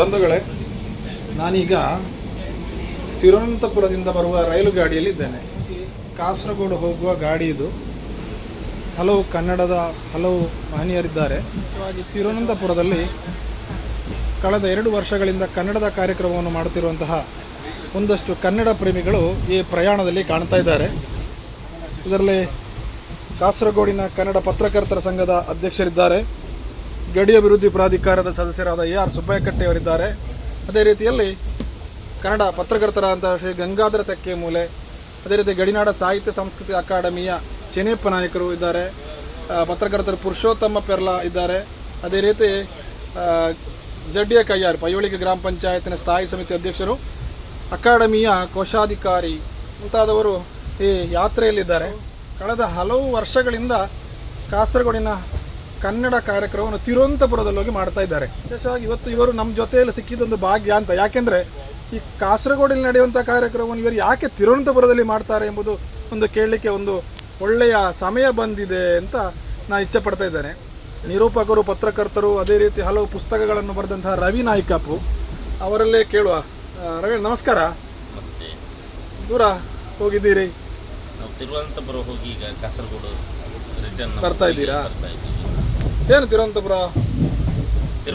ಬಂಧುಗಳೇ, ನಾನೀಗ ತಿರುವನಂತಪುರದಿಂದ ಬರುವ ರೈಲು ಗಾಡಿಯಲ್ಲಿದ್ದೇನೆ. ಕಾಸರಗೋಡು ಹೋಗುವ ಗಾಡಿ ಇದು. ಹಲವು ಕನ್ನಡದ, ಹಲವು ಮಹನೀಯರಿದ್ದಾರೆ. ಮುಖ್ಯವಾಗಿ ತಿರುವನಂತಪುರದಲ್ಲಿ ಕಳೆದ ಎರಡು ವರ್ಷಗಳಿಂದ ಕನ್ನಡದ ಕಾರ್ಯಕ್ರಮವನ್ನು ಮಾಡುತ್ತಿರುವಂತಹ ಒಂದಷ್ಟು ಕನ್ನಡ ಪ್ರೇಮಿಗಳು ಈ ಪ್ರಯಾಣದಲ್ಲಿ ಕಾಣ್ತಾ ಇದ್ದಾರೆ. ಇದರಲ್ಲಿ ಕಾಸರಗೋಡಿನ ಕನ್ನಡ ಪತ್ರಕರ್ತರ ಸಂಘದ ಅಧ್ಯಕ್ಷರಿದ್ದಾರೆ. ಗಡಿ ಅಭಿವೃದ್ಧಿ ಪ್ರಾಧಿಕಾರದ ಸದಸ್ಯರಾದ ಎ ಆರ್ ಸುಬ್ಬಯ್ಯಕಟ್ಟೆ ಅವರಿದ್ದಾರೆ. ಅದೇ ರೀತಿಯಲ್ಲಿ ಕನ್ನಡ ಪತ್ರಕರ್ತರಾದಂಥ ಶ್ರೀ ಗಂಗಾಧರ ತೆಕ್ಕೆ ಮೂಲೆ, ಅದೇ ರೀತಿ ಗಡಿನಾಡ ಸಾಹಿತ್ಯ ಸಂಸ್ಕೃತಿ ಅಕಾಡೆಮಿಯ ಚೆನ್ನಪ್ಪ ನಾಯಕರು ಇದ್ದಾರೆ. ಪತ್ರಕರ್ತರು ಪುರುಷೋತ್ತಮ ಪೆರ್ಲಾ ಇದ್ದಾರೆ. ಅದೇ ರೀತಿ ಜಡ್ ಎ ಕೈಯಾರ್ ಪೈಯೋಳಿಗೆ ಗ್ರಾಮ ಪಂಚಾಯತಿನ ಸ್ಥಾಯಿ ಸಮಿತಿ ಅಧ್ಯಕ್ಷರು, ಅಕಾಡೆಮಿಯ ಕೋಶಾಧಿಕಾರಿ ಮುಂತಾದವರು ಈ ಯಾತ್ರೆಯಲ್ಲಿದ್ದಾರೆ. ಕಳೆದ ಹಲವು ವರ್ಷಗಳಿಂದ ಕಾಸರಗೋಡಿನ ಕನ್ನಡ ಕಾರ್ಯಕ್ರಮವನ್ನು ತಿರುವನಂತಪುರದಲ್ಲಿ ಹೋಗಿ ಮಾಡ್ತಾ ಇದ್ದಾರೆ. ವಿಶೇಷವಾಗಿ ಇವತ್ತು ಇವರು ನಮ್ಮ ಜೊತೆಯಲ್ಲಿ ಸಿಕ್ಕಿದ್ದೊಂದು ಭಾಗ್ಯ ಅಂತ. ಯಾಕೆಂದರೆ ಈ ಕಾಸರಗೋಡಿನಲ್ಲಿ ನಡೆಯುವಂಥ ಕಾರ್ಯಕ್ರಮವನ್ನು ಇವರು ಯಾಕೆ ತಿರುವನಂತಪುರದಲ್ಲಿ ಮಾಡ್ತಾರೆ ಎಂಬುದು ಒಂದು ಕೇಳಲಿಕ್ಕೆ ಒಂದು ಒಳ್ಳೆಯ ಸಮಯ ಬಂದಿದೆ ಅಂತ ನಾನು ಇಚ್ಛೆ ಪಡ್ತಾ ಇದ್ದೇನೆ. ನಿರೂಪಕರು ಪತ್ರಕರ್ತರು ಅದೇ ರೀತಿ ಹಲವು ಪುಸ್ತಕಗಳನ್ನು ಬರೆದಂತಹ ರವಿ ನಾಯ್ಕಪ್ಪು ಅವರಲ್ಲೇ ಕೇಳುವ. ರವಿ ನಮಸ್ಕಾರ. ದೂರ ಹೋಗಿದ್ದೀರಿ? ತಿರುವನಂತಪುರ ಹೋಗಿ ಈಗ ಕಾಸರಗೋಡು ರಿಟರ್ನ್ ಬರ್ತಾ ಇದ್ದೀರಾ? ಏನು ತಿರುವನಂತಪುರ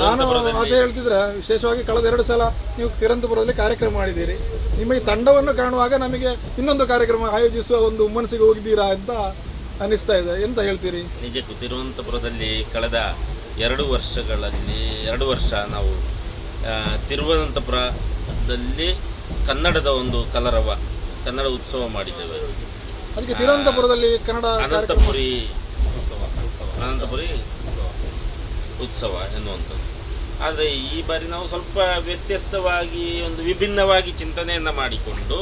ನಾನು ಅದೇ ಹೇಳ್ತಿದ್ರೆ ವಿಶೇಷವಾಗಿ ಕಳೆದ ಎರಡು ಸಲ ನೀವು ತಿರುವನಂತಪುರದಲ್ಲಿ ಕಾರ್ಯಕ್ರಮ ಮಾಡಿದ್ದೀರಿ. ನಿಮ್ಮ ಈ ತಂಡವನ್ನು ಕಾಣುವಾಗ ನಮಗೆ ಇನ್ನೊಂದು ಕಾರ್ಯಕ್ರಮ ಆಯೋಜಿಸುವ ಒಂದು ಮನಸ್ಸಿಗೆ ಹೋಗಿದ್ದೀರಾ ಅಂತ ಅನಿಸ್ತಾ ಇದೆ. ಎಂತ ಹೇಳ್ತೀರಿ? ನಿಜಕ್ಕೂ ತಿರುವನಂತಪುರದಲ್ಲಿ ಕಳೆದ ಎರಡು ವರ್ಷಗಳಲ್ಲಿ ಎರಡು ವರ್ಷ ನಾವು ತಿರುವನಂತಪುರದಲ್ಲಿ ಕನ್ನಡದ ಒಂದು ಕಲರವ ಕನ್ನಡ ಉತ್ಸವ ಮಾಡಿದ್ದೇವೆ. ಅದಕ್ಕೆ ತಿರುವನಂತಪುರದಲ್ಲಿ ಕನ್ನಡ ಅನಂತಪುರಿ ಉತ್ಸವ. ಅನಂತಪುರಿ ಉತ್ಸವ ಎನ್ನುವಂಥದ್ದು. ಆದರೆ ಈ ಬಾರಿ ನಾವು ಸ್ವಲ್ಪ ವ್ಯತ್ಯಸ್ತವಾಗಿ ಒಂದು ವಿಭಿನ್ನವಾಗಿ ಚಿಂತನೆಯನ್ನು ಮಾಡಿಕೊಂಡು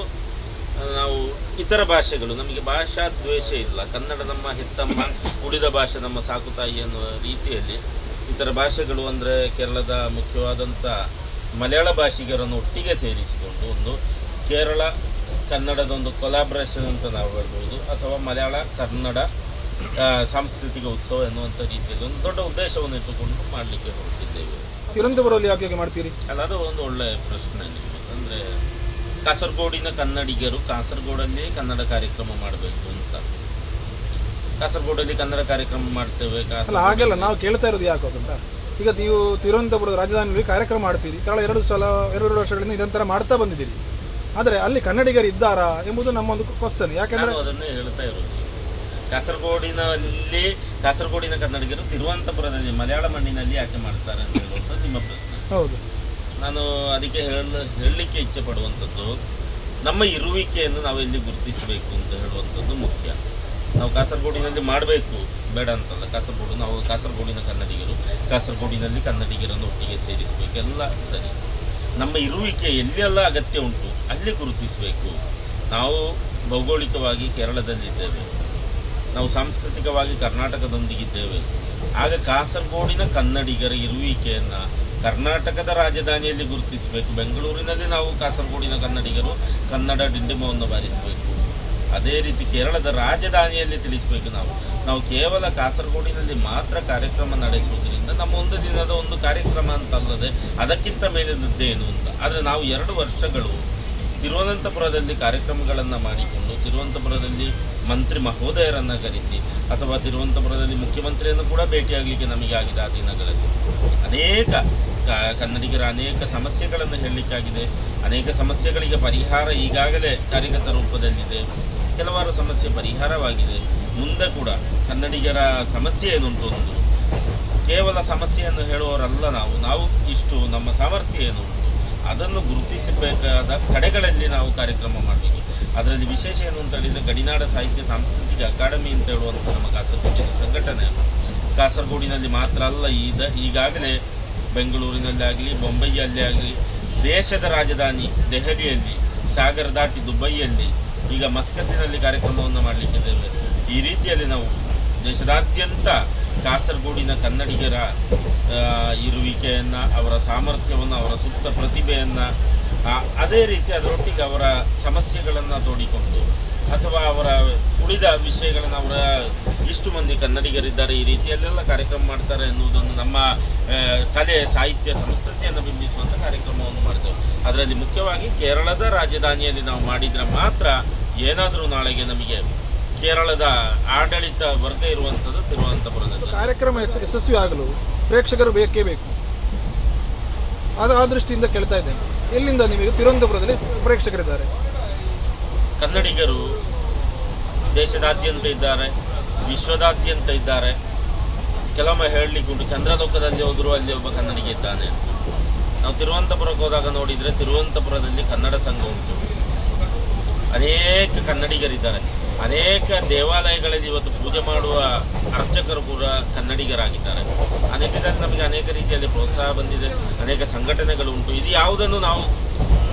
ನಾವು ಇತರ ಭಾಷೆಗಳು, ನಮಗೆ ಭಾಷಾ ದ್ವೇಷ ಇಲ್ಲ. ಕನ್ನಡ ನಮ್ಮ ಹೆತ್ತಮ್ಮ, ಉಳಿದ ಭಾಷೆ ನಮ್ಮ ಸಾಕುತಾಯಿ ಅನ್ನುವ ರೀತಿಯಲ್ಲಿ ಇತರ ಭಾಷೆಗಳು ಅಂದರೆ ಕೇರಳದ ಮುಖ್ಯವಾದಂಥ ಮಲಯಾಳ ಭಾಷಿಗರನ್ನು ಒಟ್ಟಿಗೆ ಸೇರಿಸಿಕೊಂಡು ಒಂದು ಕೇರಳ ಕನ್ನಡದ ಒಂದು ಕೊಲಾಬ್ರೇಷನ್ ಅಂತ ನಾವು ಹೇಳ್ಬೋದು, ಅಥವಾ ಮಲಯಾಳ ಕನ್ನಡ ಸಾಂಸ್ಕೃತಿಕ ಉತ್ಸವ ಎನ್ನುವಂಥ ರೀತಿಯಲ್ಲಿ ಒಂದು ದೊಡ್ಡ ಉದ್ದೇಶವನ್ನು ಇಟ್ಟುಕೊಂಡು ಮಾಡಲಿಕ್ಕೆ ಹೊರಟಿದ್ದೇವೆ ತಿರುವನಂತಪುರದಲ್ಲಿ ಯಾಕೆ ಮಾಡ್ತೀರಿ? ಅಲ್ಲ ಅದು ಒಂದು ಒಳ್ಳೆಯ ಪ್ರಶ್ನೆ ನಿಮಗೆ. ಅಂದರೆ ಕಾಸರಗೋಡಿನ ಕನ್ನಡಿಗರು ಕಾಸರಗೋಡಲ್ಲಿ ಕನ್ನಡ ಕಾರ್ಯಕ್ರಮ ಮಾಡಬೇಕು ಅಂತ. ಕಾಸರಗೋಡಲ್ಲಿ ಕನ್ನಡ ಕಾರ್ಯಕ್ರಮ ಮಾಡ್ತೇವೆ ಅಲ್ಲ ಹಾಗೆಲ್ಲ ನಾವು ಕೇಳ್ತಾ ಇರೋದು ಯಾಕೆ ಅಂತ? ಈಗ ನೀವು ತಿರುವನಂತಪುರದ ರಾಜಧಾನಿಯಲ್ಲಿ ಕಾರ್ಯಕ್ರಮ ಮಾಡ್ತೀರಿ. ಕಳೆದ ಎರಡು ಸಲ ಎರಡು ವರ್ಷಗಳಿಂದ ನಿರಂತರ ಮಾಡ್ತಾ ಬಂದಿದ್ದೀರಿ. ಆದರೆ ಅಲ್ಲಿ ಕನ್ನಡಿಗರು ಇದ್ದಾರಾ ಎಂಬುದು ನಮ್ಮ ಒಂದು ಕ್ವಶನ್ ಯಾಕೆಂದ್ರೆ ನಾನು ಅದನ್ನೇ ಹೇಳ್ತಾ ಇರೋದು. ಕಾಸರಗೋಡಿನಲ್ಲಿ ಕಾಸರಗೋಡಿನ ಕನ್ನಡಿಗರು ತಿರುವನಂತಪುರದಲ್ಲಿ ಮಲಯಾಳ ಮಣ್ಣಿನಲ್ಲಿ ಯಾಕೆ ಮಾಡ್ತಾರೆ ಅಂತ ಹೇಳುವಂಥದ್ದು ನಿಮ್ಮ ಪ್ರಶ್ನೆ. ಹೌದು. ನಾನು ಅದಕ್ಕೆ ಹೇಳ ಹೇಳಲಿಕ್ಕೆ ಇಚ್ಛೆ ಪಡುವಂಥದ್ದು ನಮ್ಮ ಇರುವಿಕೆಯನ್ನು ನಾವು ಇಲ್ಲಿ ಗುರುತಿಸಬೇಕು ಅಂತ ಹೇಳುವಂಥದ್ದು ಮುಖ್ಯ. ನಾವು ಕಾಸರಗೋಡಿನಲ್ಲಿ ಮಾಡಬೇಕು ಬೇಡ ಅಂತಲ್ಲ ಕಾಸರಗೋಡು ನಾವು ಕಾಸರಗೋಡಿನ ಕನ್ನಡಿಗರು ಕಾಸರಗೋಡಿನಲ್ಲಿ ಕನ್ನಡಿಗರನ್ನು ಒಟ್ಟಿಗೆ ಸೇರಿಸಬೇಕು ಎಲ್ಲ ಸರಿ. ನಮ್ಮ ಇರುವಿಕೆ ಎಲ್ಲೆಲ್ಲ ಅಗತ್ಯ ಉಂಟು ಅಲ್ಲಿ ಗುರುತಿಸಬೇಕು. ನಾವು ಭೌಗೋಳಿಕವಾಗಿ ಕೇರಳದಲ್ಲಿದ್ದೇವೆ. ನಾವು ಸಾಂಸ್ಕೃತಿಕವಾಗಿ ಕರ್ನಾಟಕದೊಂದಿಗಿದ್ದೇವೆ. ಆಗ ಕಾಸರಗೋಡಿನ ಕನ್ನಡಿಗರ ಇರುವಿಕೆಯನ್ನು ಕರ್ನಾಟಕದ ರಾಜಧಾನಿಯಲ್ಲಿ ಗುರುತಿಸಬೇಕು. ಬೆಂಗಳೂರಿನಲ್ಲಿ ನಾವು ಕಾಸರಗೋಡಿನ ಕನ್ನಡಿಗರು, ಕನ್ನಡ ಡಿಂಡಿಮವನ್ನು ಬಾರಿಸಬೇಕು. ಅದೇ ರೀತಿ ಕೇರಳದ ರಾಜಧಾನಿಯಲ್ಲಿ ತಿಳಿಸಬೇಕು ನಾವು. ನಾವು ಕೇವಲ ಕಾಸರಗೋಡಿನಲ್ಲಿ ಮಾತ್ರ ಕಾರ್ಯಕ್ರಮ ನಡೆಸುವುದರಿಂದ ನಮ್ಮ ಒಂದು ದಿನದ ಒಂದು ಕಾರ್ಯಕ್ರಮ ಅಂತಲ್ಲದೆ ಅದಕ್ಕಿಂತ ಮೇಲಿನದ್ದೇನು ಅಂತ. ಆದರೆ ನಾವು ಎರಡು ವರ್ಷಗಳು ತಿರುವನಂತಪುರದಲ್ಲಿ ಕಾರ್ಯಕ್ರಮಗಳನ್ನು ಮಾಡಿಕೊಂಡು ತಿರುವನಂತಪುರದಲ್ಲಿ ಮಂತ್ರಿ ಮಹೋದಯರನ್ನು ಕರೆಸಿ ಅಥವಾ ತಿರುವನಂತಪುರದಲ್ಲಿ ಮುಖ್ಯಮಂತ್ರಿಯನ್ನು ಕೂಡ ಭೇಟಿಯಾಗಲಿಕ್ಕೆ ನಮಗೆ ಆಗಿದೆ ಆ ದಿನಗಳಲ್ಲಿ. ಅನೇಕ ಕನ್ನಡಿಗರ ಅನೇಕ ಸಮಸ್ಯೆಗಳನ್ನು ಹೇಳಲಿಕ್ಕಾಗಿದೆ. ಅನೇಕ ಸಮಸ್ಯೆಗಳಿಗೆ ಪರಿಹಾರ ಈಗಾಗಲೇ ಕಾರ್ಯಗತ ರೂಪದಲ್ಲಿದೆ. ಕೆಲವಾರು ಸಮಸ್ಯೆ ಪರಿಹಾರವಾಗಿದೆ. ಮುಂದೆ ಕೂಡ ಕನ್ನಡಿಗರ ಸಮಸ್ಯೆ ಏನುಂಟು ಒಂದು ಕೇವಲ ಸಮಸ್ಯೆಯನ್ನು ಹೇಳುವವರಲ್ಲ ನಾವು. ನಾವು ಇಷ್ಟು ನಮ್ಮ ಸಾಮರ್ಥ್ಯ ಏನು ಅದನ್ನು ಗುರುತಿಸಬೇಕಾದ ಕಡೆಗಳಲ್ಲಿ ನಾವು ಕಾರ್ಯಕ್ರಮ ಮಾಡಬೇಕು. ಅದರಲ್ಲಿ ವಿಶೇಷ ಏನು ಅಂತ ಹೇಳಿದರೆ ಗಡಿನಾಡ ಸಾಹಿತ್ಯ ಸಾಂಸ್ಕೃತಿಕ ಅಕಾಡೆಮಿ ಅಂತ ಹೇಳುವಂಥ ನಮ್ಮ ಕಾಸರಗೋಡಿನ ಸಂಘಟನೆ. ಕಾಸರಗೋಡಿನಲ್ಲಿ ಮಾತ್ರ ಅಲ್ಲ ಈಗ ಈಗಾಗಲೇ ಬೆಂಗಳೂರಿನಲ್ಲಿ ಆಗಲಿ, ಬೊಂಬೈಯಲ್ಲಿ ಆಗಲಿ, ದೇಶದ ರಾಜಧಾನಿ ದೆಹಲಿಯಲ್ಲಿ, ಸಾಗರ ದಾಟಿ ದುಬೈಯಲ್ಲಿ ಈಗ ಮಸ್ಕತ್ತಿನಲ್ಲಿ ಕಾರ್ಯಕ್ರಮವನ್ನು ಮಾಡಲಿಕ್ಕಿದ್ದೇವೆ. ಈ ರೀತಿಯಲ್ಲಿ ನಾವು ದೇಶದಾದ್ಯಂತ ಕಾಸರಗೋಡಿನ ಕನ್ನಡಿಗರ ಇರುವಿಕೆಯನ್ನು, ಅವರ ಸಾಮರ್ಥ್ಯವನ್ನು, ಅವರ ಸುಪ್ತ ಪ್ರತಿಭೆಯನ್ನು ಅದೇ ರೀತಿ ಅದರೊಟ್ಟಿಗೆ ಅವರ ಸಮಸ್ಯೆಗಳನ್ನು ತೋಡಿಕೊಂಡು ಅಥವಾ ಅವರ ಉಳಿದ ವಿಷಯಗಳನ್ನು ಅವರ ಇಷ್ಟು ಮಂದಿ ಕನ್ನಡಿಗರಿದ್ದಾರೆ, ಈ ರೀತಿಯಲ್ಲೆಲ್ಲ ಕಾರ್ಯಕ್ರಮ ಮಾಡ್ತಾರೆ ಎನ್ನುವುದನ್ನು ನಮ್ಮ ಕಲೆ, ಸಾಹಿತ್ಯ, ಸಂಸ್ಕೃತಿಯನ್ನು ಬಿಂಬಿಸುವಂಥ ಕಾರ್ಯಕ್ರಮವನ್ನು ಮಾಡ್ತೇವೆ. ಅದರಲ್ಲಿ ಮುಖ್ಯವಾಗಿ ಕೇರಳದ ರಾಜಧಾನಿಯಲ್ಲಿ ನಾವು ಮಾಡಿದರೆ ಮಾತ್ರ ಏನಾದರೂ ನಾಳೆಗೆ ನಮಗೆ ಕೇರಳದ ಆಡಳಿತ ಬರದೇ ಇರುವಂಥದ್ದು ತಿರುವನಂತಪುರದಲ್ಲಿ ಕಾರ್ಯಕ್ರಮ ಯಶ- ಯಶಸ್ವಿ ಆಗಲು ಪ್ರೇಕ್ಷಕರು ಬೇಕೇ ಬೇಕು. ಅದು ಆ ದೃಷ್ಟಿಯಿಂದ ಕೇಳ್ತಾ ಇದ್ದೇನೆ. ಎಲ್ಲಿಂದ ನಿಮಗೆ ತಿರುವನಂತಪುರದಲ್ಲಿ ಪ್ರೇಕ್ಷಕರಿದ್ದಾರೆ? ಕನ್ನಡಿಗರು ದೇಶದಾದ್ಯಂತ ಇದ್ದಾರೆ ವಿಶ್ವದಾದ್ಯಂತ ಇದ್ದಾರೆ. ಕೆಲವೊಮ್ಮೆ ಹೇಳಲಿಕ್ಕುಂಟು ಚಂದ್ರಲೋಕದಲ್ಲಿ ಹೋದರೂ ಅಲ್ಲಿ ಒಬ್ಬ ಕನ್ನಡಿಗೆ ಇದ್ದಾನೆ ನಾವು ತಿರುವನಂತಪುರಕ್ಕೆ ಹೋದಾಗ ನೋಡಿದರೆ ತಿರುವನಂತಪುರದಲ್ಲಿ ಕನ್ನಡ ಸಂಘ ಉಂಟು. ಅನೇಕ ಕನ್ನಡಿಗರಿದ್ದಾರೆ. ಅನೇಕ ದೇವಾಲಯಗಳಲ್ಲಿ ಇವತ್ತು ಪೂಜೆ ಮಾಡುವ ಅರ್ಚಕರು ಕೂಡ ಕನ್ನಡಿಗರಾಗಿದ್ದಾರೆ. ಆ ನಿಟ್ಟಿನಲ್ಲಿ ನಮಗೆ ಅನೇಕ ರೀತಿಯಲ್ಲಿ ಪ್ರೋತ್ಸಾಹ ಬಂದಿದೆ, ಅನೇಕ ಸಂಘಟನೆಗಳು ಉಂಟು. ಇದು ಯಾವುದನ್ನು ನಾವು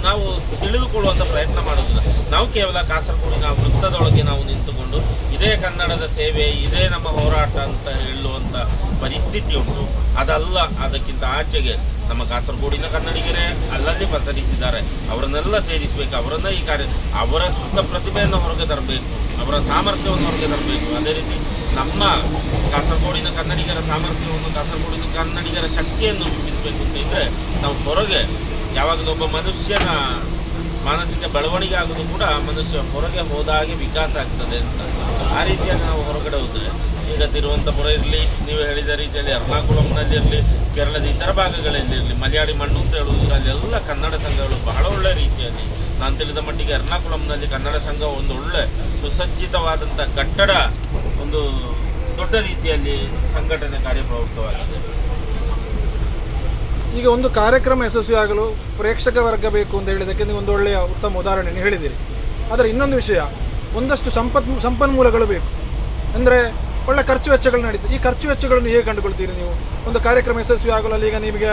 ನಾವು ತಿಳಿದುಕೊಳ್ಳುವಂಥ ಪ್ರಯತ್ನ ಮಾಡೋದಿಲ್ಲ ನಾವು ಕೇವಲ ಕಾಸರಗೋಡಿನ ವೃತ್ತದೊಳಗೆ ನಾವು ನಿಂತುಕೊಂಡು ಇದೇ ಕನ್ನಡದ ಸೇವೆ, ಇದೇ ನಮ್ಮ ಹೋರಾಟ ಅಂತ ಹೇಳುವಂಥ ಪರಿಸ್ಥಿತಿ ಉಂಟು. ಅದಲ್ಲ, ಅದಕ್ಕಿಂತ ಆಚೆಗೆ ನಮ್ಮ ಕಾಸರಗೋಡಿನ ಕನ್ನಡಿಗರೇ ಅಲ್ಲಲ್ಲಿ ಪಸರಿಸಿದ್ದಾರೆ ಅವರನ್ನೆಲ್ಲ ಸೇರಿಸಬೇಕು, ಅವರನ್ನ ಈ ಕಾರ್ಯ, ಅವರ ಸುತ್ತ ಪ್ರತಿಭೆಯನ್ನು ಹೊರಗೆ ತರಬೇಕು. ಅವರ ಸಾಮರ್ಥ್ಯವನ್ನು ಹೊರಗೆ ತರಬೇಕು. ಅದೇ ರೀತಿ ನಮ್ಮ ಕಾಸರಗೋಡಿನ ಕನ್ನಡಿಗರ ಸಾಮರ್ಥ್ಯವನ್ನು ಕಾಸರಗೋಡಿನ ಕನ್ನಡಿಗರ ಶಕ್ತಿಯನ್ನು ರೂಪಿಸಬೇಕು ಅಂತ ಇದ್ರೆ ನಾವು ಹೊರಗೆ ಯಾವಾಗಲೂ ಒಬ್ಬ ಮನುಷ್ಯನ ಮಾನಸಿಕ ಬೆಳವಣಿಗೆ ಆಗೋದು ಕೂಡ ಮನುಷ್ಯ ಹೊರಗೆ ಹೋದಾಗೆ ವಿಕಾಸ ಆಗ್ತದೆ ಅಂತ. ಆ ರೀತಿಯಾಗಿ ನಾವು ಹೊರಗಡೆ ಹೋದರೆ ಈಗ ತಿರುವನಂತಪುರ ಇರಲಿ, ನೀವು ಹೇಳಿದ ರೀತಿಯಲ್ಲಿ ಎರ್ನಾಕುಳಂನಲ್ಲಿ ಇರಲಿ, ಕೇರಳದ ಇತರ ಭಾಗಗಳಲ್ಲಿ ಇರಲಿ, ಮಲಯಾಳಿ ಮಣ್ಣು ಅಂತ ಹೇಳುವುದು ಅಲ್ಲೆಲ್ಲ ಕನ್ನಡ ಸಂಘಗಳು ಬಹಳ ಒಳ್ಳೆ ರೀತಿಯಲ್ಲಿ ನಾನು ತಿಳಿದ ಮಟ್ಟಿಗೆ ಎರ್ನಾಕುಳಂನಲ್ಲಿ ಕನ್ನಡ ಸಂಘ ಒಂದು ಒಳ್ಳೆ ಸುಸಜ್ಜಿತವಾದಂಥ ಕಟ್ಟಡ, ಒಂದು ದೊಡ್ಡ ರೀತಿಯಲ್ಲಿ ಸಂಘಟನೆ ಕಾರ್ಯಪ್ರವೃತ್ತವಾಗಿದೆ. ಈಗ ಒಂದು ಕಾರ್ಯಕ್ರಮ ಯಶಸ್ವಿ ಆಗಲು ಪ್ರೇಕ್ಷಕ ವರ್ಗ ಬೇಕು ಅಂತ ಹೇಳಿದಕ್ಕೆ ನೀವು ಒಂದು ಒಳ್ಳೆಯ ಉತ್ತಮ ಉದಾಹರಣೆಯನ್ನು ಹೇಳಿದಿರಿ ಆದರೆ ಇನ್ನೊಂದು ವಿಷಯ, ಒಂದಷ್ಟು ಸಂಪತ್, ಸಂಪನ್ಮೂಲಗಳು ಬೇಕು. ಅಂದರೆ ಒಳ್ಳೆ ಖರ್ಚು ವೆಚ್ಚಗಳು ನಡೀತದೆ. ಈ ಖರ್ಚು ವೆಚ್ಚಗಳನ್ನು ಹೇಗೆ ಕಂಡುಕೊಳ್ತೀರಿ ನೀವು? ಒಂದು ಕಾರ್ಯಕ್ರಮ ಯಶಸ್ವಿ ಆಗಲು ಅಲ್ಲಿ ಈಗ ನಿಮಗೆ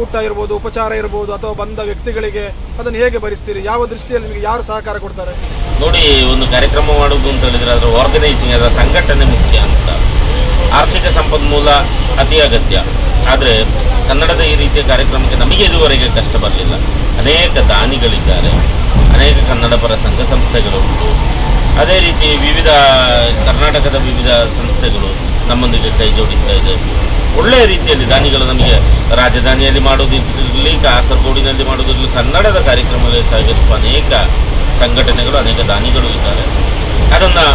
ಊಟ ಇರ್ಬೋದು, ಉಪಚಾರ ಇರ್ಬೋದು ಅಥವಾ ಬಂದ ವ್ಯಕ್ತಿಗಳಿಗೆ ಅದನ್ನು ಹೇಗೆ ಭರಿಸ್ತೀರಿ? ಯಾವ ದೃಷ್ಟಿಯಲ್ಲಿ ನಿಮಗೆ ಯಾರು ಸಹಕಾರ ಕೊಡ್ತಾರೆ? ನೋಡಿ, ಒಂದು ಕಾರ್ಯಕ್ರಮ ಮಾಡುವುದು ಅಂತ ಹೇಳಿದರೆ ಅದರ ಆರ್ಗನೈಸಿಂಗ್ ಅದರ ಸಂಘಟನೆ ಮುಖ್ಯ ಅಂತ. ಆರ್ಥಿಕ ಸಂಪನ್ಮೂಲ ಅತಿ ಅಗತ್ಯ. ಆದರೆ ಕನ್ನಡದ ಈ ರೀತಿಯ ಕಾರ್ಯಕ್ರಮಕ್ಕೆ ನಮಗೆ ಇದುವರೆಗೆ ಕಷ್ಟ ಬರಲಿಲ್ಲ. ಅನೇಕ ದಾನಿಗಳಿದ್ದಾರೆ. ಅನೇಕ ಕನ್ನಡ ಪರ ಸಂಘ ಸಂಸ್ಥೆಗಳು. ಅದೇ ರೀತಿ ವಿವಿಧ ಕರ್ನಾಟಕದ ವಿವಿಧ ಸಂಸ್ಥೆಗಳು ನಮ್ಮೊಂದಿಗೆ ಕೈ ಜೋಡಿಸ್ತಾ ಇದೆ ಒಳ್ಳೆಯ ರೀತಿಯಲ್ಲಿ ದಾನಿಗಳು ನಮಗೆ ರಾಜಧಾನಿಯಲ್ಲಿ ಮಾಡೋದಿರಲಿ ಕಾಸರಗೋಡಿನಲ್ಲಿ ಮಾಡೋದಿರಲಿ ಕನ್ನಡದ ಕಾರ್ಯಕ್ರಮದಲ್ಲಿ ಸಹಕರಿಸುವ ಅನೇಕ ಸಂಘಟನೆಗಳು, ಅನೇಕ ದಾನಿಗಳು ಇದ್ದಾರೆ. ಅದನ್ನು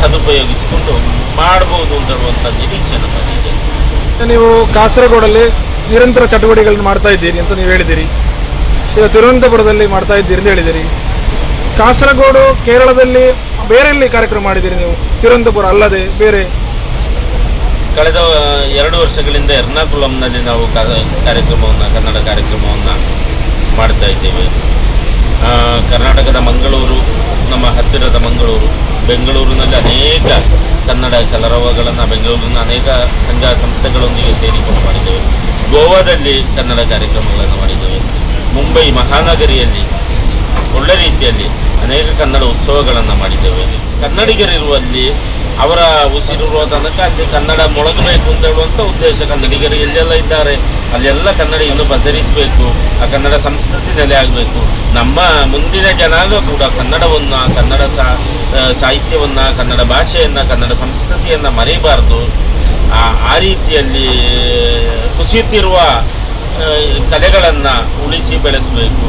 ಸದುಪಯೋಗಿಸಿಕೊಂಡು ಮಾಡಬಹುದು ಅಂತ ಹೇಳುವಂಥ ನಿರೀಕ್ಷೆ ನಮ್ಮಲ್ಲಿದೆ ನೀವು ಕಾಸರಗೋಡಲ್ಲಿ ನಿರಂತರ ಚಟುವಟಿಕೆಗಳನ್ನು ಮಾಡ್ತಾ ಇದ್ದೀರಿ ಅಂತ ನೀವು ಹೇಳಿದಿರಿ ಈಗ ತಿರುವನಂತಪುರದಲ್ಲಿ ಮಾಡ್ತಾ ಇದ್ದೀರಿ ಅಂತ ಹೇಳಿದಿರಿ ಕಾಸರಗೋಡು, ಕೇರಳದಲ್ಲಿ ಬೇರೆಲ್ಲಿ ಕಾರ್ಯಕ್ರಮ ಮಾಡಿದ್ದೀರಿ ನೀವು? ತಿರುವನಂತಪುರ ಅಲ್ಲದೆ ಬೇರೆ ಕಳೆದ ಎರಡು ವರ್ಷಗಳಿಂದ ಎರ್ನಾಕುಲಂನಲ್ಲಿ ನಾವು ಕಾರ್ಯಕ್ರಮವನ್ನು, ಕನ್ನಡ ಕಾರ್ಯಕ್ರಮವನ್ನು ಮಾಡ್ತಾ ಇದ್ದೇವೆ. ಕರ್ನಾಟಕದ ಮಂಗಳೂರು, ನಮ್ಮ ಹತ್ತಿರದ ಮಂಗಳೂರು, ಬೆಂಗಳೂರಿನಲ್ಲಿ ಅನೇಕ ಕನ್ನಡ ಕಲರವಗಳನ್ನು, ಬೆಂಗಳೂರಿನ ಅನೇಕ ಸಂಘ ಸಂಸ್ಥೆಗಳೊಂದಿಗೆ ಸೇರಿಕೊಂಡು ಮಾಡಿದ್ದೇವೆ. ಗೋವಾದಲ್ಲಿ ಕನ್ನಡ ಕಾರ್ಯಕ್ರಮಗಳನ್ನು ಮಾಡಿದ್ದೇವೆ. ಮುಂಬೈ ಮಹಾನಗರಿಯಲ್ಲಿ ಒಳ್ಳೆ ರೀತಿಯಲ್ಲಿ ಅನೇಕ ಕನ್ನಡ ಉತ್ಸವಗಳನ್ನು ಮಾಡಿದ್ದೇವೆ. ಕನ್ನಡಿಗರಿರುವಲ್ಲಿ ಅವರ ಉಸಿರಿರುವ ತನಕ ಅಲ್ಲಿ ಕನ್ನಡ ಮೊಳಗಬೇಕು ಅಂತ ಹೇಳುವಂಥ ಉದ್ದೇಶ. ಕನ್ನಡಿಗರು ಎಲ್ಲೆಲ್ಲ ಇದ್ದಾರೆ? ಅಲ್ಲೆಲ್ಲ ಕನ್ನಡ ಇನ್ನೂ ಪಸರಿಸಬೇಕು. ಆ ಕನ್ನಡ ಸಂಸ್ಕೃತಿ ನೆಲೆ ಆಗಬೇಕು. ನಮ್ಮ ಮುಂದಿನ ಜನಾಂಗ ಕೂಡ ಕನ್ನಡವನ್ನು, ಕನ್ನಡ ಸಾಹಿತ್ಯವನ್ನು, ಕನ್ನಡ ಭಾಷೆಯನ್ನು, ಕನ್ನಡ ಸಂಸ್ಕೃತಿಯನ್ನು ಮರೆಯಬಾರ್ದು ಆ ರೀತಿಯಲ್ಲಿ, ಕುಸಿಯುತ್ತಿರುವ ಕಲೆಗಳನ್ನು ಉಳಿಸಿ ಬೆಳೆಸಬೇಕು.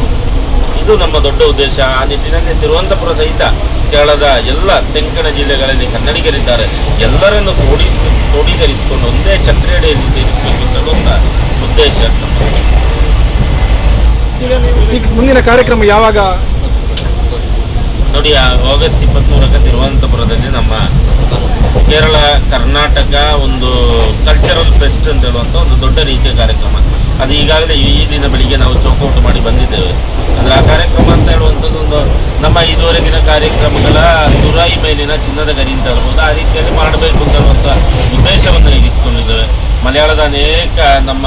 ಇದು ನಮ್ಮ ದೊಡ್ಡ ಉದ್ದೇಶ. ಆ ನಿಟ್ಟಿನಲ್ಲಿ ತಿರುವನಂತಪುರ ಸಹಿತ ಕೇರಳದ ಎಲ್ಲ ತೆಂಕಣ ಜಿಲ್ಲೆಗಳಲ್ಲಿ ಕನ್ನಡಿಗರಿದ್ದಾರೆ. ಎಲ್ಲರನ್ನು ಕ್ರೋಢಿಸ್ ಕ್ರೋಢೀಕರಿಸಿಕೊಂಡು ಒಂದೇ ಛತ್ರಿಯಡಿಯಲ್ಲಿ ಸೇರಿಸಬೇಕು ಹೇಳುವಂಥ ಉದ್ದೇಶ ಈಗ ಮುಂದಿನ ಕಾರ್ಯಕ್ರಮ ಯಾವಾಗ? ನೋಡಿ ಆಗಸ್ಟ್ ಇಪ್ಪತ್ತ್ಮೂರಕ್ಕೆ ತಿರುವನಂತಪುರದಲ್ಲಿ ನಮ್ಮ ಕೇರಳ ಕರ್ನಾಟಕ ಒಂದು ಕಲ್ಚರಲ್ ಫೆಸ್ಟ್ ಅಂತ ಹೇಳುವಂಥ ಒಂದು ದೊಡ್ಡ ರೀತಿಯ ಕಾರ್ಯಕ್ರಮ. ಅದು ಈಗಾಗಲೇ ಈ ದಿನ ಬೆಳಿಗ್ಗೆ ನಾವು ಚೌಕೌಟ್ ಮಾಡಿ ಬಂದಿದ್ದೇವೆ. ಅಂದರೆ ಆ ಕಾರ್ಯಕ್ರಮ ಅಂತ ಹೇಳುವಂಥದ್ದು ಒಂದು ನಮ್ಮ ಇದುವರೆಗಿನ ಕಾರ್ಯಕ್ರಮಗಳ ದುರಾಯಿ ಮೇಲಿನ ಚಿನ್ನದ ಗರಿ ಅಂತ ಹೇಳ್ಬೋದು. ಆ ರೀತಿಯಲ್ಲಿ ಮಾಡಬೇಕು ಅಂತ ಉದ್ದೇಶವನ್ನು ಇರಿಸಿಕೊಂಡಿದ್ದೇವೆ ಮಲಯಾಳದ ಅನೇಕ ನಮ್ಮ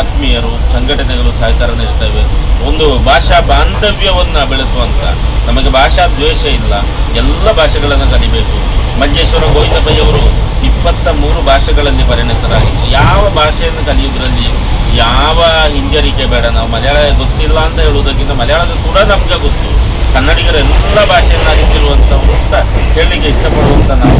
ಆತ್ಮೀಯರು, ಸಂಘಟನೆಗಳು ಸಹಕಾರ ನೀಡ್ತವೆ ಒಂದು ಭಾಷಾ ಬಾಂಧವ್ಯವನ್ನು ಬೆಳೆಸುವಂಥ, ನಮಗೆ ಭಾಷಾ ದ್ವೇಷ ಇಲ್ಲ, ಎಲ್ಲ ಭಾಷೆಗಳನ್ನು ಕಲಿಬೇಕು. ಮಂಜೇಶ್ವರ ಗೋವಿಂದಪ್ಪಯ್ಯವರು ಇಪ್ಪತ್ತ ಮೂರು ಭಾಷೆಗಳಲ್ಲಿ ಪರಿಣಿತರಾಗಿದ್ದರು ಯಾವ ಭಾಷೆಯನ್ನು ಕಲಿಯುವುದರಲ್ಲಿ ಯಾವ ಹಿಂಜರಿಕೆ ಬೇಡ. ನಾವು ಮಲಯಾಳ ಗೊತ್ತಿಲ್ಲ ಅಂತ ಹೇಳುವುದಕ್ಕಿಂತ ಮಲಯಾಳದ ಕೂಡ ನಮಗೆ ಗೊತ್ತು. ಕನ್ನಡಿಗರ ಎಲ್ಲ ಭಾಷೆಯನ್ನು ಅರಿತಿರುವಂಥವ್ರು ಅಂತ ಹೇಳಲಿಕ್ಕೆ ಇಷ್ಟಪಡುವಂಥ ನಾವು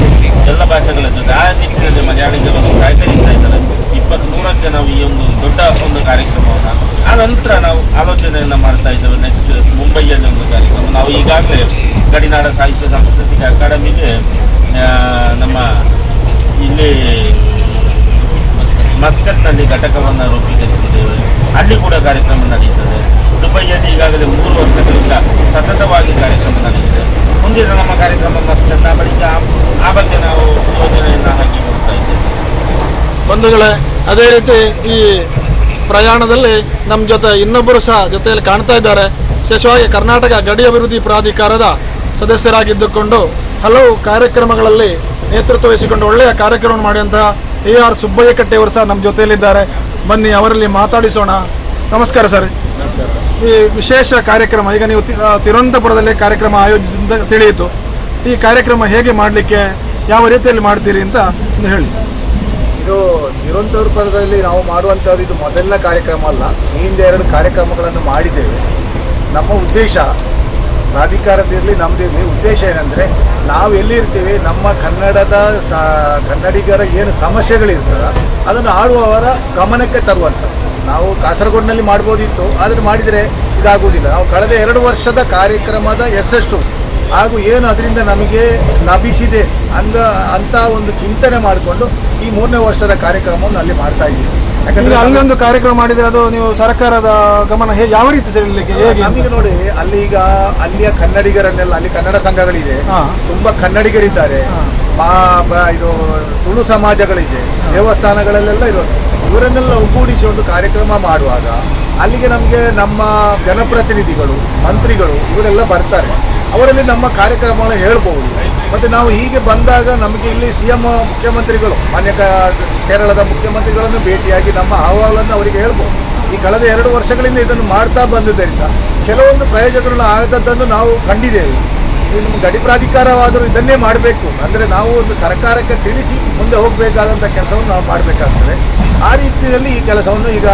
ಎಲ್ಲ ಭಾಷೆಗಳ ಜೊತೆ. ಆ ನಿಟ್ಟಿನಲ್ಲಿ ಮಲಯಾಳಿಗರನ್ನು ಸಹಕರಿಸ್ತಾ ಇದ್ದಾರೆ. ಇಪ್ಪತ್ತ್ಮೂರಕ್ಕೆ ನಾವು ಈ ಒಂದು ದೊಡ್ಡ ಒಂದು ಕಾರ್ಯಕ್ರಮವನ್ನು, ಆ ನಂತರ ನಾವು ಆಲೋಚನೆಯನ್ನು ಮಾಡ್ತಾ ಇದ್ದೇವೆ ನೆಕ್ಸ್ಟ್ ಮುಂಬೈಯಲ್ಲಿ ಒಂದು ಕಾರ್ಯಕ್ರಮ. ನಾವು ಈಗಾಗಲೇ ಗಡಿನಾಡ ಸಾಹಿತ್ಯ ಸಾಂಸ್ಕೃತಿಕ ಅಕಾಡೆಮಿಗೆ ನಮ್ಮ ಇಲ್ಲಿ ಮಸ್ಕತ್ನಲ್ಲಿ ಘಟಕವನ್ನು ರೂಪೀಕರಿಸಿದ್ದೇವೆ. ಅಲ್ಲಿ ಕೂಡ ಕಾರ್ಯಕ್ರಮ ನಡೆಯುತ್ತದೆ. ದುಬೈಯಲ್ಲಿ ಈಗಾಗಲೇ ಮೂರು ವರ್ಷಗಳಿಂದ ಸತತವಾಗಿ ಕಾರ್ಯಕ್ರಮ ನಡೆಯುತ್ತೆ ಮುಂದಿನ ನಮ್ಮ ಕಾರ್ಯಕ್ರಮ ಮಸ್ಕತ್ ಆ ಬಳಿಕ ಆ ಬಗ್ಗೆ ನಾವು ಯೋಜನೆಯನ್ನು ಹಾಕಿ ಕೊಡ್ತಾ ಇದ್ದೇವೆ. ಬಂಧುಗಳೇ, ಅದೇ ರೀತಿ ಈ ಪ್ರಯಾಣದಲ್ಲಿ ನಮ್ಮ ಜೊತೆ ಇನ್ನೊಬ್ಬರು ಸಹ ಜೊತೆಯಲ್ಲಿ ಕಾಣ್ತಾ ಇದ್ದಾರೆ. ವಿಶೇಷವಾಗಿ ಕರ್ನಾಟಕ ಗಡಿ ಅಭಿವೃದ್ಧಿ ಪ್ರಾಧಿಕಾರದ ಸದಸ್ಯರಾಗಿದ್ದುಕೊಂಡು ಹಲವು ಕಾರ್ಯಕ್ರಮಗಳಲ್ಲಿ ನೇತೃತ್ವ ವಹಿಸಿಕೊಂಡು ಒಳ್ಳೆಯ ಕಾರ್ಯಕ್ರಮ ಮಾಡಿದಂತಹ ಎ ಆರ್ ಸುಬ್ಬಯ್ಯ ಕಟ್ಟೆಯವರು ಸಹ ನಮ್ಮ ಜೊತೆಯಲ್ಲಿದ್ದಾರೆ. ಬನ್ನಿ, ಅವರಲ್ಲಿ ಮಾತಾಡಿಸೋಣ. ನಮಸ್ಕಾರ ಸರ್. ಈ ವಿಶೇಷ ಕಾರ್ಯಕ್ರಮ, ಈಗ ನೀವು ತಿರುವನಂತಪುರದಲ್ಲೇ ಕಾರ್ಯಕ್ರಮ ಆಯೋಜಿಸಿದ ತಿಳಿಯಿತು. ಈ ಕಾರ್ಯಕ್ರಮ ಹೇಗೆ ಮಾಡಲಿಕ್ಕೆ, ಯಾವ ರೀತಿಯಲ್ಲಿ ಮಾಡ್ತೀರಿ ಅಂತ ಒಂದು ಹೇಳಿ. ಇದು ತಿರುವನಂತಪುರದಲ್ಲಿ ನಾವು ಮಾಡುವಂಥದ್ದು ಇದು ಮೊದಲನೇ ಕಾರ್ಯಕ್ರಮ ಅಲ್ಲ. ಈ ಹಿಂದೆ ಎರಡು ಕಾರ್ಯಕ್ರಮಗಳನ್ನು ಮಾಡಿದ್ದೇವೆ. ನಮ್ಮ ಉದ್ದೇಶ ಪ್ರಾಧಿಕಾರದಿರಲಿ ನಮ್ಮದಿರಲಿ ಉದ್ದೇಶ ಏನಂದರೆ ನಾವು ಎಲ್ಲಿರ್ತೀವಿ, ನಮ್ಮ ಕನ್ನಡದ ಸ, ಕನ್ನಡಿಗರ ಏನು ಸಮಸ್ಯೆಗಳಿರ್ತದ, ಅದನ್ನು ಆಡುವವರ ಗಮನಕ್ಕೆ ತರುವಂಥದ್ದು ನಾವು ಕಾಸರಗೋಡಿನಲ್ಲಿ ಮಾಡ್ಬೋದಿತ್ತು, ಆದರೆ ಮಾಡಿದರೆ ಇದಾಗುವುದಿಲ್ಲ. ನಾವು ಕಳೆದ ಎರಡು ವರ್ಷದ ಕಾರ್ಯಕ್ರಮದ ಯಶಸ್ಸು ಹಾಗೂ ಏನು ಅದರಿಂದ ನಮಗೆ ಲಭಿಸಿದೆ ಅಂದ, ಅಂತ ಒಂದು ಚಿಂತನೆ ಮಾಡಿಕೊಂಡು ಈ ಮೂರನೇ ವರ್ಷದ ಕಾರ್ಯಕ್ರಮವನ್ನು ಅಲ್ಲಿ ಮಾಡ್ತಾ ಇದ್ದೀವಿ. ಯಾಕಂದ್ರೆ ಅಲ್ಲೊಂದು ಕಾರ್ಯಕ್ರಮ ಮಾಡಿದ್ರೆ ಅದು ನೀವು ಸರ್ಕಾರದ ಗಮನ ಹೇಗೆ ಯಾವ ರೀತಿ ಸೇರಲಿಕ್ಕೆ ಹೇಗೆ ನಮಗೆ ನೋಡಿ ಅಲ್ಲಿ ಈಗ ಅಲ್ಲಿಯ ಕನ್ನಡಿಗರನ್ನೆಲ್ಲ ಅಲ್ಲಿ ಕನ್ನಡ ಸಂಘಗಳಿದೆ. ತುಂಬಾ ಕನ್ನಡಿಗರಿದ್ದಾರೆ. ಇದು ತುಳು ಸಮಾಜಗಳಿದೆ. ದೇವಸ್ಥಾನಗಳಲ್ಲೆಲ್ಲ ಇರೋದು. ಇವರನ್ನೆಲ್ಲ ಒಗ್ಗೂಡಿಸಿ ಒಂದು ಕಾರ್ಯಕ್ರಮ ಮಾಡುವಾಗ ಅಲ್ಲಿಗೆ ನಮಗೆ ನಮ್ಮ ಜನಪ್ರತಿನಿಧಿಗಳು ಮಂತ್ರಿಗಳು ಇವರೆಲ್ಲ ಬರ್ತಾರೆ. ಅವರಲ್ಲಿ ನಮ್ಮ ಕಾರ್ಯಕ್ರಮಗಳನ್ನ ಹೇಳ್ಬೋದು. ಮತ್ತು ನಾವು ಹೀಗೆ ಬಂದಾಗ ನಮಗೆ ಇಲ್ಲಿ ಸಿ ಎಂ ಮುಖ್ಯಮಂತ್ರಿಗಳು, ಮಾನ್ಯ ಕೇರಳದ ಮುಖ್ಯಮಂತ್ರಿಗಳನ್ನು ಭೇಟಿಯಾಗಿ ನಮ್ಮ ಅಹವಾಲನ್ನು ಅವರಿಗೆ ಹೇಳ್ಬೋದು. ಈ ಕಳೆದ ಎರಡು ವರ್ಷಗಳಿಂದ ಇದನ್ನು ಮಾಡ್ತಾ ಬಂದಿದ್ದರಿಂದ ಕೆಲವೊಂದು ಪ್ರಯೋಜನಗಳು ಆಗದದ್ದನ್ನು ನಾವು ಕಂಡಿದ್ದೇವೆ. ನಿಮ್ಮ ಗಡಿ ಪ್ರಾಧಿಕಾರವಾದರೂ ಇದನ್ನೇ ಮಾಡಬೇಕು. ಅಂದರೆ ನಾವು ಒಂದು ಸರ್ಕಾರಕ್ಕೆ ತಿಳಿಸಿ ಮುಂದೆ ಹೋಗಬೇಕಾದಂಥ ಕೆಲಸವನ್ನು ನಾವು ಮಾಡಬೇಕಾಗ್ತದೆ. ಆ ರೀತಿಯಲ್ಲಿ ಈ ಕೆಲಸವನ್ನು ಈಗ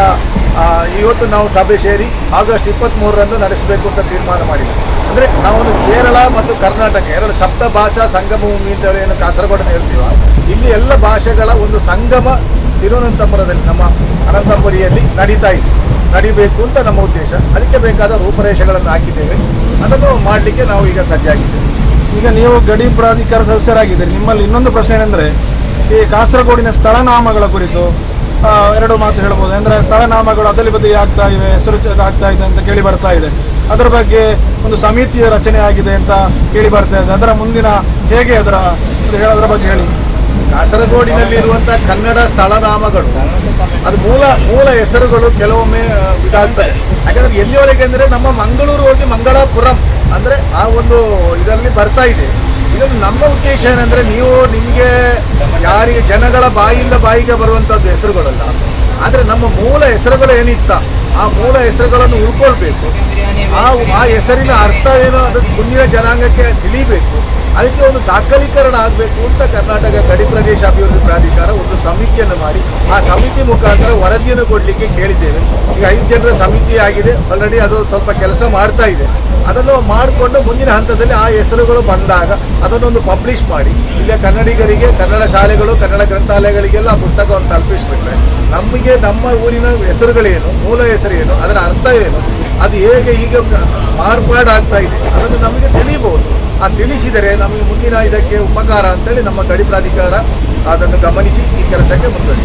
ಇವತ್ತು ನಾವು ಸಭೆ ಸೇರಿ ಆಗಸ್ಟ್ ಇಪ್ಪತ್ತ್ಮೂರರಂದು ನಡೆಸಬೇಕು ಅಂತ ತೀರ್ಮಾನ ಮಾಡಿದೆ ಅಂದರೆ ನಾವೊಂದು ಕೇರಳ ಮತ್ತು ಕರ್ನಾಟಕ, ಎರಡು ಸಪ್ತ ಭಾಷಾ ಸಂಗಮ ಭೂಮಿ ಅಂತ ಹೇಳಿ ಏನು ಕಾಸರಗೋಡನ್ನು ಹೇಳ್ತೀವ, ಇಲ್ಲಿ ಎಲ್ಲ ಭಾಷೆಗಳ ಒಂದು ಸಂಗಮ ತಿರುವನಂತಪುರದಲ್ಲಿ, ನಮ್ಮ ಅನಂತಪುರಿಯಲ್ಲಿ ನಡೀತಾ ಇದೆ. ನಡಿಬೇಕು ಅಂತ ನಮ್ಮ ಉದ್ದೇಶ. ಅದಕ್ಕೆ ಬೇಕಾದ ರೂಪರೇಷೆಗಳನ್ನು ಹಾಕಿದ್ದೇವೆ. ಅದನ್ನು ಮಾಡಲಿಕ್ಕೆ ನಾವು ಈಗ ಸಜ್ಜಾಗಿದ್ದೇವೆ. ಈಗ ನೀವು ಗಡಿ ಪ್ರಾಧಿಕಾರ ಸದಸ್ಯರಾಗಿದ್ದೀರಿ. ನಿಮ್ಮಲ್ಲಿ ಇನ್ನೊಂದು ಪ್ರಶ್ನೆ ಏನೆಂದರೆ, ಈ ಕಾಸರಗೋಡಿನ ಸ್ಥಳನಾಮಗಳ ಕುರಿತು ಎರಡು ಮಾತು ಹೇಳ್ಬೋದು. ಅಂದರೆ ಸ್ಥಳನಾಮಗಳು ಅದಲಿ ಬದಲಿ ಆಗ್ತಾ ಇವೆ ಹೆಸರು ಆಗ್ತಾ ಇದೆ ಅಂತ ಕೇಳಿ ಬರ್ತಾ ಇದೆ. ಅದರ ಬಗ್ಗೆ ಒಂದು ಸಮಿತಿಯ ರಚನೆ ಆಗಿದೆ ಅಂತ ಕೇಳಿ ಬರ್ತಾ ಇದೆ. ಅದರ ಮುಂದಿನ ಹೇಗೆ ಅದರ ಅದು ಹೇಳೋದ್ರ ಬಗ್ಗೆ ಹೇಳಿ. ಕಾಸರಗೋಡಿನಲ್ಲಿ ಇರುವಂಥ ಕನ್ನಡ ಸ್ಥಳನಾಮಗಳು, ಅದು ಮೂಲ ಮೂಲ ಹೆಸರುಗಳು ಕೆಲವೊಮ್ಮೆ ಇದಾಗ್ತವೆ. ಯಾಕಂದ್ರೆ ಎಲ್ಲಿವರೆಗೆ ಅಂದರೆ ನಮ್ಮ ಮಂಗಳೂರು ಹೋಗಿ ಮಂಗಳಾಪುರಂ, ಅಂದರೆ ಆ ಒಂದು ಇದರಲ್ಲಿ ಬರ್ತಾ ಇದೆ. ಇದನ್ನು ನಮ್ಮ ಉದ್ದೇಶ ಏನಂದ್ರೆ ನೀವು ನಿಮಗೆ ಯಾರಿಗೆ ಜನಗಳ ಬಾಯಿಯಿಂದ ಬಾಯಿಗೆ ಬರುವಂಥದ್ದು ಹೆಸರುಗಳಲ್ಲ. ಆದರೆ ನಮ್ಮ ಮೂಲ ಹೆಸರುಗಳು ಏನಿತ್ತ? ಆ ಮೂಲ ಹೆಸರುಗಳನ್ನು ಉಳ್ಕೊಳ್ಬೇಕು. ಆ ಆ ಹೆಸರಿನ ಅರ್ಥ ಏನೋ? ಅದು ಮುಂದಿನ ಜನಾಂಗಕ್ಕೆ ತಿಳಿಬೇಕು. ಅದಕ್ಕೆ ಒಂದು ದಾಖಲೀಕರಣ ಆಗಬೇಕು ಅಂತ ಕರ್ನಾಟಕ ಗಡಿ ಪ್ರದೇಶ ಅಭಿವೃದ್ಧಿ ಪ್ರಾಧಿಕಾರ ಒಂದು ಸಮಿತಿಯನ್ನು ಮಾಡಿ, ಆ ಸಮಿತಿ ಮುಖಾಂತರ ವರದಿಯನ್ನು ಕೊಡಲಿಕ್ಕೆ ಕೇಳಿದ್ದೇವೆ. ಈಗ ಐದು ಜನರ ಸಮಿತಿ ಆಗಿದೆ ಆಲ್ರೆಡಿ ಅದು ಸ್ವಲ್ಪ ಕೆಲಸ ಮಾಡ್ತಾ ಇದೆ. ಅದನ್ನು ಮಾಡಿಕೊಂಡು ಮುಂದಿನ ಹಂತದಲ್ಲಿ ಆ ಹೆಸರುಗಳು ಬಂದಾಗ ಅದನ್ನೊಂದು ಪಬ್ಲಿಷ್ ಮಾಡಿ, ಈಗ ಕನ್ನಡಿಗರಿಗೆ, ಕನ್ನಡ ಶಾಲೆಗಳು, ಕನ್ನಡ ಗ್ರಂಥಾಲಯಗಳಿಗೆಲ್ಲ ಆ ಪುಸ್ತಕವನ್ನು ತಲುಪಿಸ್ಬಿಟ್ರೆ, ನಮಗೆ ನಮ್ಮ ಊರಿನ ಹೆಸರುಗಳೇನು, ಮೂಲ ಹೆಸರೇನು, ಅದರ ಅರ್ಥ ಏನು, ಅದು ಹೇಗೆ ಈಗ ಮಾರ್ಪಾಡಾಗ್ತಾ ಇದೆ, ಅದನ್ನು ನಮಗೆ ತಿಳಿಯಬಹುದು. ಆ ತಿಳಿಸಿದರೆ ನಮಗೆ ಮುಂದಿನ ಇದಕ್ಕೆ ಉಪಕಾರ ಅಂತೇಳಿ ನಮ್ಮ ಗಡಿ ಪ್ರಾಧಿಕಾರ ಅದನ್ನು ಗಮನಿಸಿ ಈ ಕೆಲಸಕ್ಕೆ ಮುಂದುವರಿ